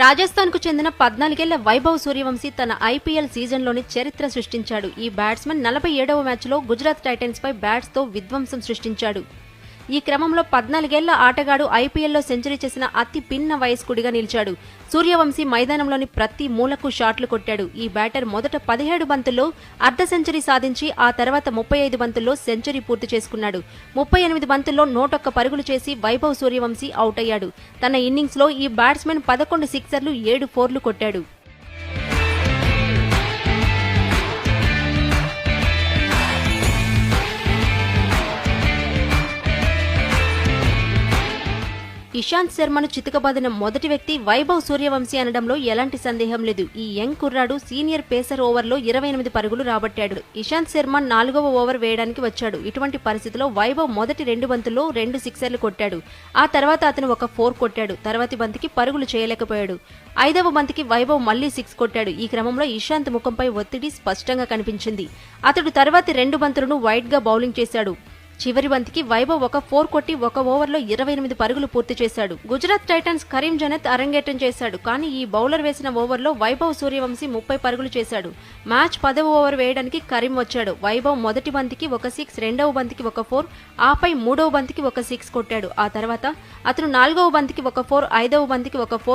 రాజస్థాన్కు చెందిన పద్నాలుగేళ్ళ వైభవ్ సూర్యవంశీ తన ఐపీఎల్ సీజన్లోని చరిత్ర సృష్టించాడు. ఈ బ్యాట్స్మన్ నలభై ఏడవ మ్యాచ్లో గుజరాత్ టైటన్స్పై బ్యాట్స్తో విధ్వంసం సృష్టించాడు. ఈ క్రమంలో పద్నాలుగేళ్ళ ఆటగాడు ఐపీఎల్లో సెంచరీ చేసిన అతి పిన్న వయస్కుడిగా నిలిచాడు. సూర్యవంశీ మైదానంలోని ప్రతి మూలకు షాట్లు కొట్టాడు. ఈ బ్యాటర్ మొదట పదిహేడు బంతుల్లో అర్ధ సెంచరీ సాధించి ఆ తర్వాత ముప్పై ఐదు బంతుల్లో సెంచరీ పూర్తి చేసుకున్నాడు. ముప్పై ఎనిమిది బంతుల్లో నూటొక్క పరుగులు చేసి వైభవ్ సూర్యవంశీ అవుట్ అయ్యాడు తన ఇన్నింగ్స్లో ఈ బ్యాట్స్మెన్ పదకొండు సిక్సర్లు ఏడు ఫోర్లు కొట్టాడు. ఇషాంత్ శర్మను చితకబాదిన మొదటి వ్యక్తి వైభవ్ సూర్యవంశీ అనడంలో ఎలాంటి సందేహం లేదు. ఈ యంగ్ కుర్రాడు సీనియర్ పేసర్ ఓవర్లో ఇరవై ఎనిమిది పరుగులు రాబట్టాడు. ఇషాంత్ శర్మ నాలుగవ ఓవర్ వేయడానికి వచ్చాడు. ఇటువంటి పరిస్థితిలో వైభవ్ మొదటి రెండు బంతుల్లో రెండు సిక్సర్లు కొట్టాడు. ఆ తర్వాత అతను ఒక ఫోర్ కొట్టాడు. తర్వాతి బంతికి పరుగులు చేయలేకపోయాడు. ఐదవ బంతికి వైభవ్ మళ్ళీ సిక్స్ కొట్టాడు. ఈ క్రమంలో ఇషాంత్ ముఖంపై ఒత్తిడి స్పష్టంగా కనిపించింది. అతడు తర్వాతి రెండు బంతులను వైట్గా బౌలింగ్ చేశాడు. చివరి బంతికి వైభవ్ ఒక ఫోర్ కొట్టి ఒక ఓవర్లో ఇరవై ఎనిమిది పరుగులు పూర్తి చేశాడు. గుజరాత్ టైటన్స్ కరీం జనత్ అరంగేటం చేశాడు. కానీ ఈ బౌలర్ వేసిన ఓవర్లో వైభవ్ సూర్యవంశీ ముప్పై పరుగులు చేశాడు. మ్యాచ్ పదవ ఓవర్ వేయడానికి కరీం వచ్చాడు. వైభవ్ మొదటి బంతికి ఒక సిక్స్ రెండవ బంతికి ఒక ఫోర్ ఆపై మూడవ బంతికి ఒక సిక్స్ కొట్టాడు. ఆ తర్వాత అతను నాలుగవ బంతికి ఒక ఫోర్ ఐదవ బంతికి ఒక ఫోర్